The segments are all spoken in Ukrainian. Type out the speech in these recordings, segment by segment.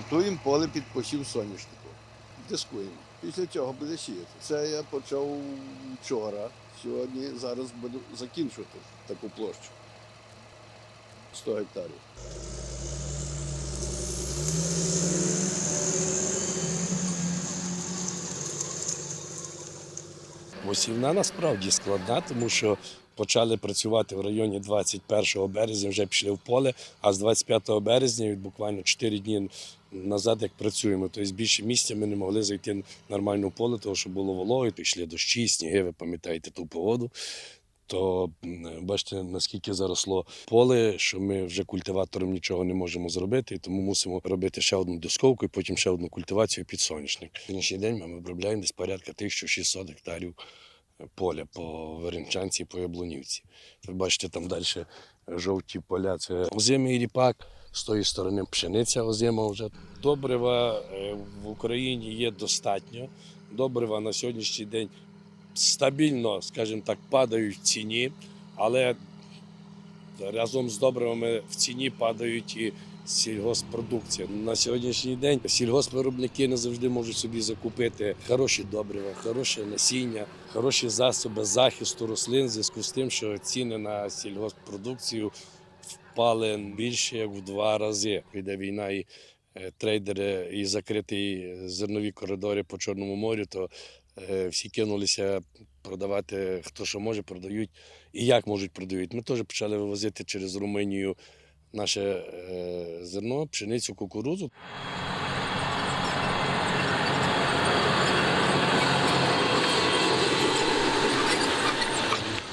Готуємо поле під посів соняшнику. Дискуємо. Після цього буде сіяти. Це я почав вчора. Сьогодні зараз буду закінчувати таку площу. 100 гектарів. Осівна насправді складна, тому що почали працювати в районі 21 березня, вже пішли в поле, а з 25 березня, від буквально 4 дні назад, як працюємо, тобто більше місця ми не могли зайти нормально в поле, тому що було вологи, пішли дощі, сніги, ви пам'ятаєте ту погоду. То бачите, наскільки заросло поле, що ми вже культиватором нічого не можемо зробити, тому мусимо робити ще одну досковку і потім ще одну культивацію під соняшник. Сьогоднішній день ми обробляємо десь порядка 1600 гектарів поля по Веренчанці по Яблунівці. Ви бачите, там далі жовті поля. Це озимий ріпак, з тої сторони пшениця озима вже. Добрива е, в Україні є достатньо. Добрива на сьогоднішній день стабільно, скажімо так, падають в ціні, але разом з добривами в ціні падають і сільгоспродукція. На сьогоднішній день сільгоспвиробники не завжди можуть собі закупити хороші добрива, хороше насіння, хороші засоби захисту рослин в зв'язку з тим, що ціни на сільгоспродукцію впали більше як в два рази. Йде війна і е, трейдери і закриті зернові коридори по Чорному морю, то е, всі кинулися продавати хто що може, продають і як можуть продають. Ми теж почали вивозити через Румунію наше е, зерно, пшеницю, кукурудзу.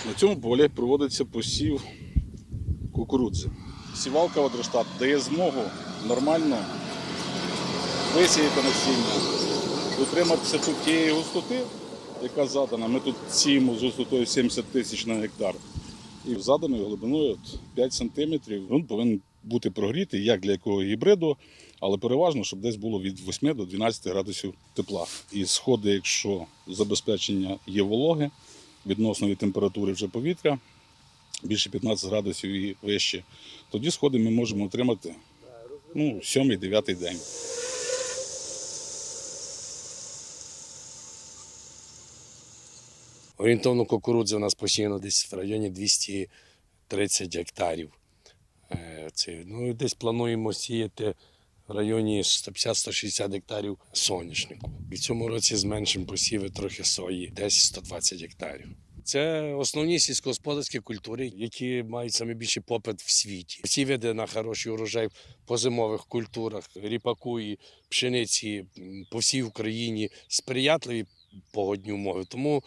На цьому полі проводиться посів кукурудзи. Сівалка Одрштат дає змогу нормально висіяти насіння, дотриматися тут тієї густоти, яка задана. Ми тут сіємо з густотою 70 тисяч на гектар. І заданою глибиною 5 сантиметрів він повинен бути прогрітий, як для якого гібриду, але переважно, щоб десь було від 8 до 12 градусів тепла. І сходи, якщо забезпечення є вологи, відносної температури вже повітря більше 15 градусів і вище, тоді сходи ми можемо отримати ну, 7-9 день. Орієнтовно кукурудзи у нас посіяно десь в районі 230 гектарів. Е, Це, ну, десь плануємо сіяти в районі 150-160 гектарів соняшнику. І цьому році зменшимо посіви трохи сої, десь 120 гектарів. Це основні сільськогосподарські культури, які мають найбільший попит в світі. Всі види на хороший урожай по зимових культурах, ріпаку і пшениці по всій Україні сприятливі погодні умови. Тому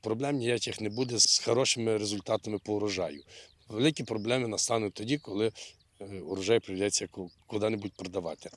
проблем ніяких не буде з хорошими результатами по урожаю. Великі проблеми настануть тоді, коли е, урожай прийдеться куди-небудь продавати.